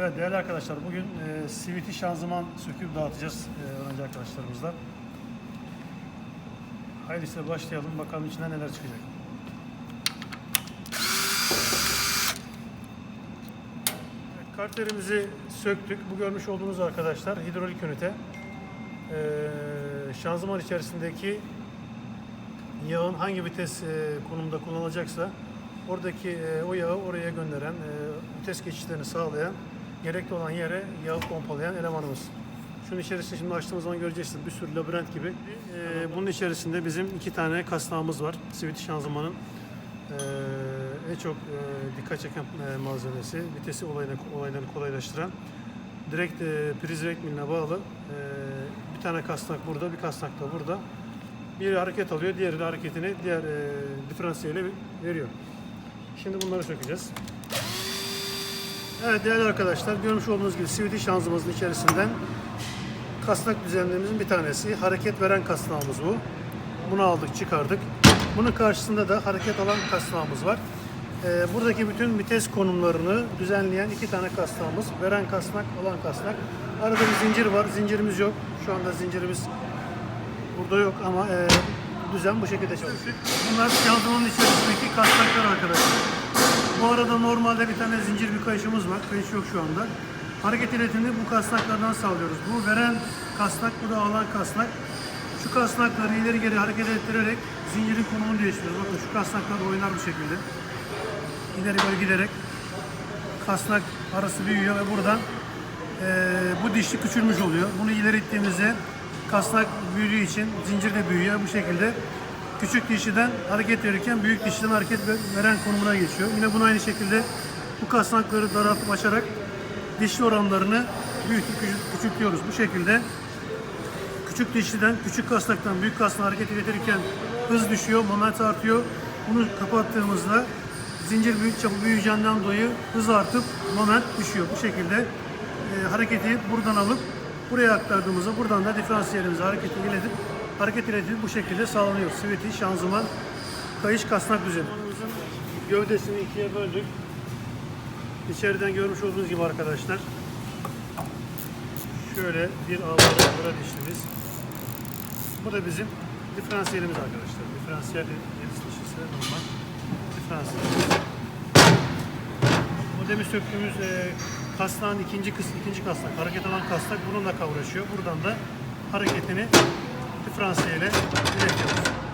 Evet değerli arkadaşlar bugün e, CVT şanzıman söküp dağıtacağız e, öğrenci arkadaşlarımızla. Hayırlısı başlayalım bakalım içinden neler çıkacak. Evet, Karterimizi söktük. Bu görmüş olduğunuz arkadaşlar hidrolik ünite. E, şanzıman içerisindeki yağın hangi vites e, konumda kullanılacaksa oradaki e, o yağı oraya gönderen, e, vites geçişlerini sağlayan, gerekli olan yere yağı pompalayan elemanımız. Şunun içerisinde şimdi açtığımız zaman göreceksiniz bir sürü labirent gibi. E, bunun içerisinde bizim iki tane kasnağımız var. Siviti şanzımanın e, en çok e, dikkat çeken e, malzemesi, vitesi olayını, olaylarını kolaylaştıran. Direkt e, priz direkt miline bağlı. E, bir tane kasnak burada, bir kasnak da burada. Biri hareket alıyor, diğeri de hareketini diğer e, diferansiyele veriyor. Şimdi bunları sökeceğiz. Evet değerli arkadaşlar görmüş olduğunuz gibi CVT şanzımızın içerisinden kasnak düzenlerimizin bir tanesi. Hareket veren kasnağımız bu. Bunu aldık çıkardık. Bunun karşısında da hareket alan kasnağımız var. Ee, buradaki bütün vites konumlarını düzenleyen iki tane kasnağımız. Veren kasnak, alan kasnak. Arada bir zincir var. Zincirimiz yok. Şu anda zincirimiz Burada yok ama e, düzen bu şekilde çalışıyor. Bunlar şanzımanın içerisindeki kasnaklar arkadaşlar. Bu arada normalde bir tane zincir bir kayışımız var. Kayış yok şu anda. Hareket iletimini bu kasnaklardan sağlıyoruz. Bu veren kasnak, bu da alan kasnak. Şu kasnakları ileri geri hareket ettirerek zincirin konumunu değiştiriyoruz. Bakın şu kasnaklar oynar bu şekilde. İleri geri giderek kasnak arası büyüyor ve buradan eee, bu dişli küçülmüş oluyor. Bunu ileri ittiğimizde kasnak büyüdüğü için zincir de büyüyor. Bu şekilde küçük dişliden hareket verirken büyük dişliden hareket ve- veren konumuna geçiyor. Yine bunu aynı şekilde bu kasnakları daraltıp açarak dişli oranlarını büyütüp küçült- küçültüyoruz. Bu şekilde küçük dişliden küçük kasnaktan büyük kasnağa hareket iletirken hız düşüyor, moment artıyor. Bunu kapattığımızda zincir büyük çapı büyüyeceğinden dolayı hız artıp moment düşüyor. Bu şekilde e, hareketi buradan alıp buraya aktardığımızda buradan da diferansiyelimize hareketi iletip hareket iletip bu şekilde sağlanıyor. Sveti, şanzıman, kayış, kasnak düzeni. Gövdesini ikiye böldük. İçeriden görmüş olduğunuz gibi arkadaşlar şöyle bir ağlara dişlimiz. Bu da bizim diferansiyelimiz arkadaşlar. Diferansiyel deniz dişisi normal. Diferansiyelimiz. Bu demin söktüğümüz e, kasnağın ikinci kısmı, ikinci kasnak, hareket alan kasnak bununla kavraşıyor. Buradan da hareketini diferansiyele iletiyoruz.